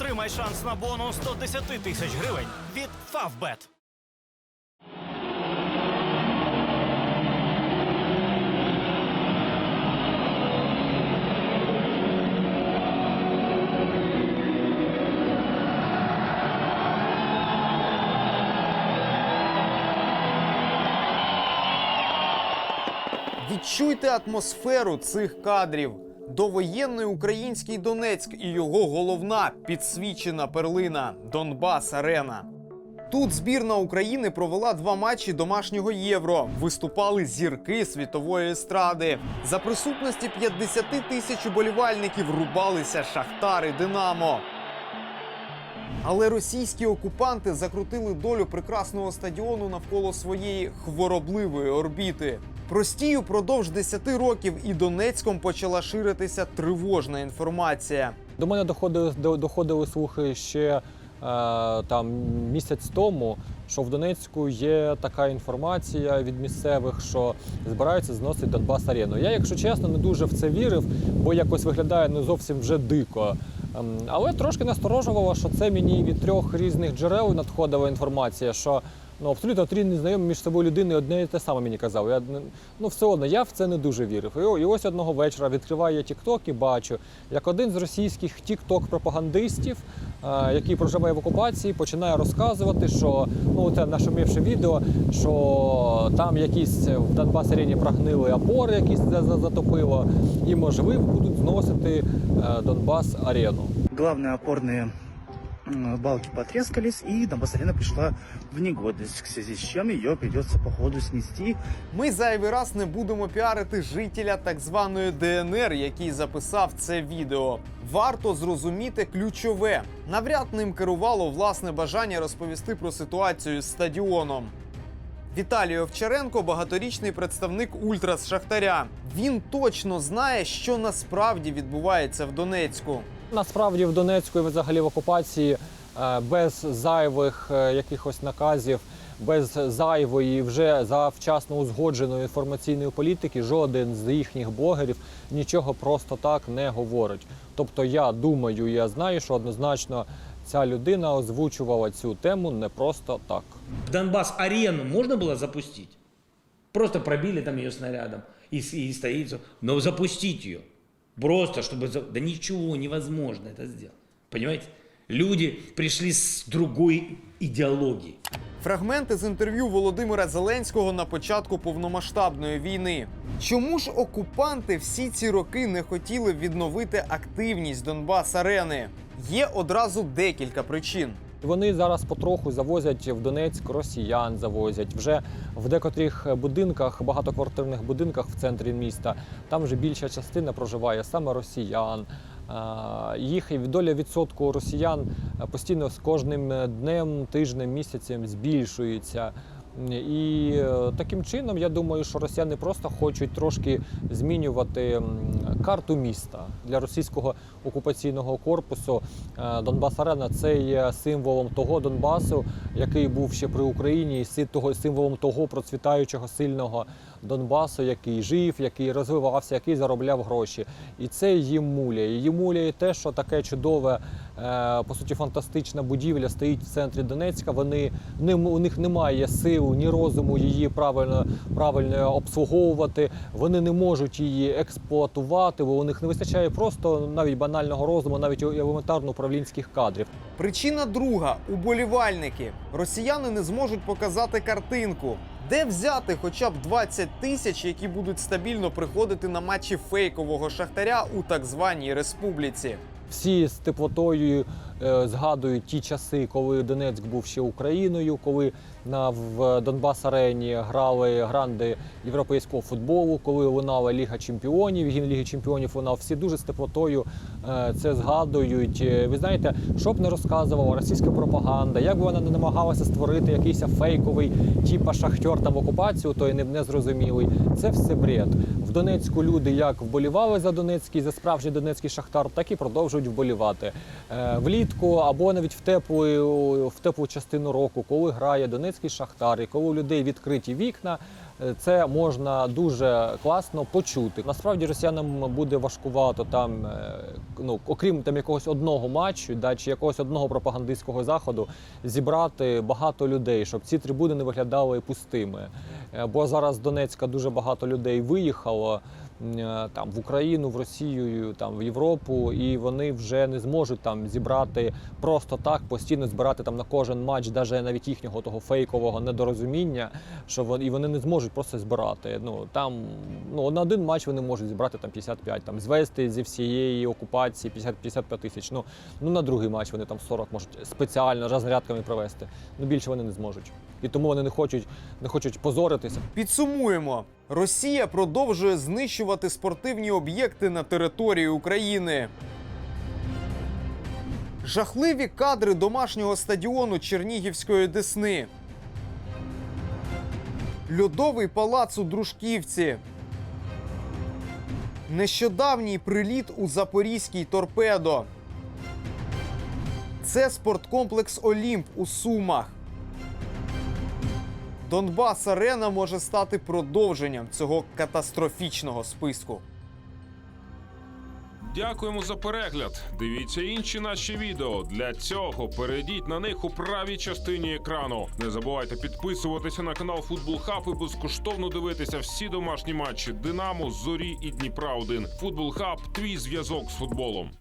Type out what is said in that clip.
Отримай шанс на бонус 110 тисяч гривень від Favbet. Відчуйте атмосферу цих кадрів. Довоєнний український Донецьк і його головна підсвічена перлина Донбас Арена. Тут збірна України провела два матчі домашнього євро. Виступали зірки світової естради. За присутності 50 тисяч уболівальників рубалися Шахтар і Динамо. Але російські окупанти закрутили долю прекрасного стадіону навколо своєї хворобливої орбіти. Простію продовж 10 років і Донецьком почала ширитися тривожна інформація. До мене доходили, доходили слухи ще е, там місяць тому, що в Донецьку є така інформація від місцевих, що збираються зносити Донбас Арену. Я, якщо чесно, не дуже в це вірив, бо якось виглядає не зовсім вже дико. Ем, Але трошки насторожувало, що це мені від трьох різних джерел надходила інформація, що ну абсолютно три незнайомі між собою людини одне і те саме мені казали. Я ну все одно, я в це не дуже вірив. І, ось одного вечора відкриваю я TikTok і бачу, як один з російських TikTok-пропагандистів, е, який проживає в окупації, починає розказувати, що ну це нашумівши відео, що там якісь в Донбас арені прогнили опори, якісь за- затопило, і можливо будуть зносити е, Донбас арену. главные опорные м, балки потрескались, и Донбасс-арена пришла в негодность, в связи с чем ее придется по ходу снести. Ми зайвий раз не будемо піарити жителя так званої ДНР, який записав це відео. Варто зрозуміти ключове. Навряд ним керувало власне бажання розповісти про ситуацію з стадіоном. Віталій Овчаренко багаторічний представник Ультрас Шахтаря. Він точно знає, що насправді відбувається в Донецьку. Насправді в Донецьку і взагалі в окупації е, без зайвих е, якихось наказів, без зайвої вже завчасно узгодженої інформаційної політики, жоден з їхніх блогерів нічого просто так не говорить. Тобто я думаю, я знаю, що однозначно ця людина озвучувала цю тему не просто так. Донбасс-арену можно было запустить? Просто пробили там ее снарядом и, с- и стоит. Но запустить ее. Просто, чтобы... Да ничего невозможно это сделать. Понимаете? Люди пришли с другой идеологией. Фрагменти з інтерв'ю Володимира Зеленського на початку повномасштабної війни. Чому ж окупанти всі ці роки не хотіли відновити активність Донбас Арени? Є одразу декілька причин. Вони зараз потроху завозять в Донецьк росіян, завозять вже в декотрих будинках, багатоквартирних будинках в центрі міста. Там вже більша частина проживає саме росіян. Їх доля відсотку росіян е, постійно з кожним днем, тижнем, місяцем збільшується. І е, таким чином я думаю, що росіяни просто хочуть трошки змінювати карту міста для російського окупаційного корпусу. Е, Донбас Арена це є символом того Донбасу, який був ще при Україні, і символом того процвітаючого сильного Донбасу, який жив, який розвивався, який заробляв гроші. І це їм муляє. Їм муляє те, що таке чудове, е, по суті, фантастична будівля стоїть в центрі Донецька. Вони у них немає сил ні розуму її правильно, правильно обслуговувати. Вони не можуть її експлуатувати, бо у них не вистачає просто навіть банального розуму, навіть елементарно управлінських кадрів. Причина друга уболівальники. Росіяни не зможуть показати картинку. Де взяти хоча б 20 тисяч, які будуть стабільно приходити на матчі фейкового шахтаря у так званій республіці? Всі з теплотою е, згадують ті часи, коли Донецьк був ще Україною, коли на в Донбас арені грали гранди європейського футболу, коли лунала Ліга Чемпіонів, гімн Ліги Чемпіонів лунав. Всі дуже з теплотою е, це згадують. Е, Ви знаєте, що б не розказувала російська пропаганда, як би вона не намагалася створити якийсь фейковий типа шахтер там окупацію, той не, не зрозумілий. Це все бред. Донецьку люди як вболівали за Донецький, за справжній Донецький шахтар, так і продовжують вболівати. Е, влітку або навіть в теплу, в теплу частину року, коли грає Донецький шахтар, і коли у людей відкриті вікна, е, це можна дуже класно почути. Насправді росіянам буде важкувато там, е, ну окрім там якогось одного матчу, да, чи якогось одного пропагандистського заходу, зібрати багато людей, щоб ці трибуни не виглядали пустими. Е, Бо зараз з Донецька дуже багато людей виїхало е, там в Україну, в Росію, там в Європу, і вони вже не зможуть там зібрати просто так, постійно збирати там на кожен матч, навіть навіть їхнього того фейкового недорозуміння, що вони і вони не зможуть просто збирати. Ну там ну на один матч вони можуть зібрати там 55, там звести зі всієї окупації 50 55 тисяч. Ну ну на другий матч вони там 40 можуть спеціально розрядками провести. Ну більше вони не зможуть. І тому вони не хочуть не хочуть позоритися. Підсумуємо: Росія продовжує знищувати спортивні об'єкти на території України. Жахливі кадри домашнього стадіону Чернігівської Десни. Льодовий палац у Дружківці. Нещодавній приліт у Запорізький торпедо. Це спорткомплекс Олімп у Сумах. Донбас Арена може стати продовженням цього катастрофічного списку. Дякуємо за перегляд. Дивіться інші наші відео. Для цього перейдіть на них у правій частині екрану. Не забувайте підписуватися на канал Футбол Хаб і безкоштовно дивитися всі домашні матчі Динамо, Зорі і Дніпра 1 Футбол Хаб твій зв'язок з футболом.